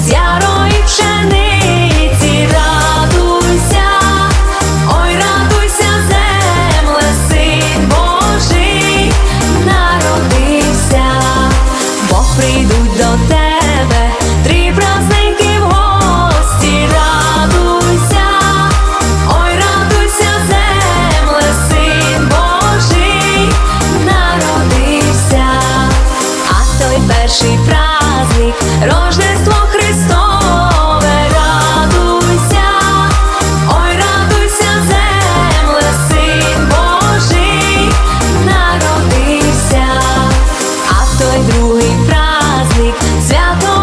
з ярої пшениці, радуйся, ой, радуйся, земле, Божий, народився, Бо прийдуть до тебе три праздники гості, радуйся, ой, радуйся, земле, Божий, народився, а той перший праздник праздник, Христове, радуйся, ой, радуйся, земле, Божий, народився, а той другий праздник свято.